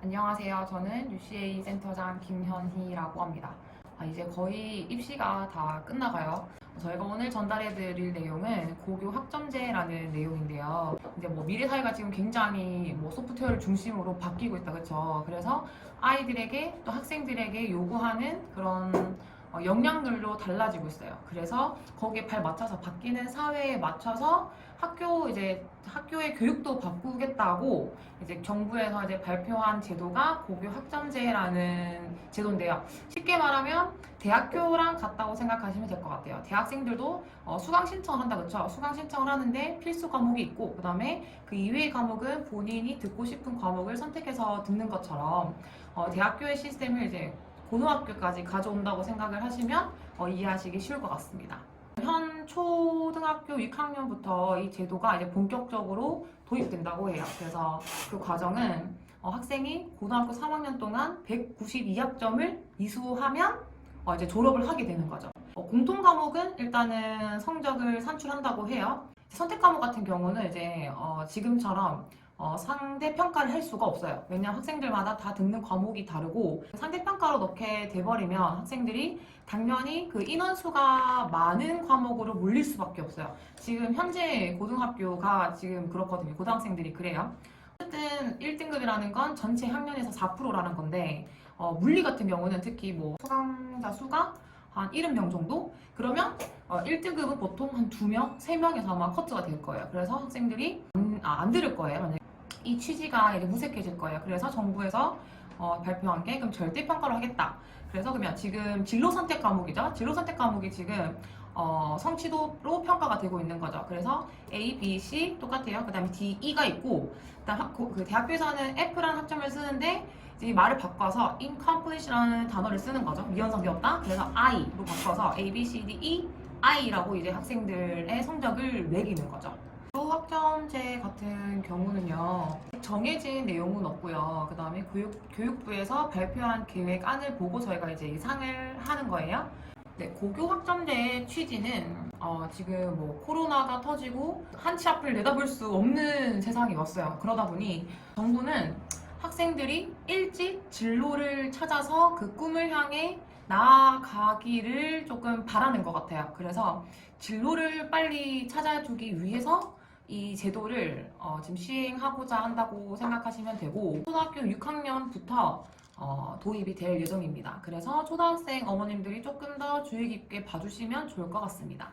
안녕하세요. 저는 UCA 센터장 김현희라고 합니다. 아, 이제 거의 입시가 다 끝나가요. 저희가 오늘 전달해드릴 내용은 고교 학점제라는 내용인데요. 이제 뭐 미래 사회가 지금 굉장히 뭐 소프트웨어를 중심으로 바뀌고 있다, 그렇죠? 그래서 아이들에게 또 학생들에게 요구하는 그런 어, 역량들로 달라지고 있어요. 그래서 거기에 발 맞춰서 바뀌는 사회에 맞춰서 학교 이제 학교의 교육도 바꾸겠다고 이제 정부에서 이제 발표한 제도가 고교 학점제라는 제도인데요. 쉽게 말하면 대학교랑 같다고 생각하시면 될 것 같아요. 대학생들도 어, 수강 신청을 한다 그렇죠? 수강 신청을 하는데 필수 과목이 있고 그다음에 그 이외의 과목은 본인이 듣고 싶은 과목을 선택해서 듣는 것처럼 어, 대학교의 시스템을 이제 고등학교까지 가져온다고 생각을 하시면 어, 이해하시기 쉬울 것 같습니다. 현 초등학교 6학년부터 이 제도가 이제 본격적으로 도입된다고 해요. 그래서 그 과정은 어, 학생이 고등학교 3학년 동안 192학점을 이수하면 어, 이제 졸업을 하게 되는 거죠. 어, 공통 과목은 일단은 성적을 산출한다고 해요. 선택 과목 같은 경우는 이제 어, 지금처럼 어, 상대 평가를 할 수가 없어요. 왜냐하면 학생들마다 다 듣는 과목이 다르고 상대 평가로 넣게 돼버리면 학생들이 당연히 그 인원수가 많은 과목으로 몰릴 수밖에 없어요. 지금 현재 고등학교가 지금 그렇거든요. 고등학생들이 그래요. 어쨌든 1등급이라는 건 전체 학년에서 4%라는 건데 어, 물리 같은 경우는 특히 뭐 수강자 수가 한 70명 정도? 그러면 어, 1등급은 보통 한 2명, 3명에서 아마 커트가 될 거예요. 그래서 학생들이 안, 아, 안 들을 거예요. 만약에. 이 취지가 이제 무색해질 거예요. 그래서 정부에서 어, 발표한 게 그럼 절대 평가로 하겠다. 그래서 그러면 지금 진로 선택 과목이죠. 진로 선택 과목이 지금 어, 성취도로 평가가 되고 있는 거죠. 그래서 A, B, C 똑같아요. 그 다음에 D, E가 있고 그다음 학- 그 대학교에서는 F라는 학점을 쓰는데 이제 이 말을 바꿔서 incomplete라는 단어를 쓰는 거죠. 미완성이 없다. 그래서 I로 바꿔서 A, B, C, D, E, I라고 이제 학생들의 성적을 매기는 거죠. 또 학점제 같은 경우는요 정해진 내용은 없고요. 그 다음에 교육, 교육부에서 발표한 계획안을 보고 저희가 이제 예상을 하는 거예요. 네, 고교 학점제의 취지는 어, 지금 뭐 코로나가 터지고 한치 앞을 내다볼 수 없는 세상이 왔어요. 그러다 보니 정부는 학생들이 일찍 진로를 찾아서 그 꿈을 향해 나아가기를 조금 바라는 것 같아요. 그래서 진로를 빨리 찾아주기 위해서 이 제도를 어, 지금 시행하고자 한다고 생각하시면 되고 초등학교 6학년부터 어, 도입이 될 예정입니다. 그래서 초등학생 어머님들이 조금 더 주의 깊게 봐주시면 좋을 것 같습니다.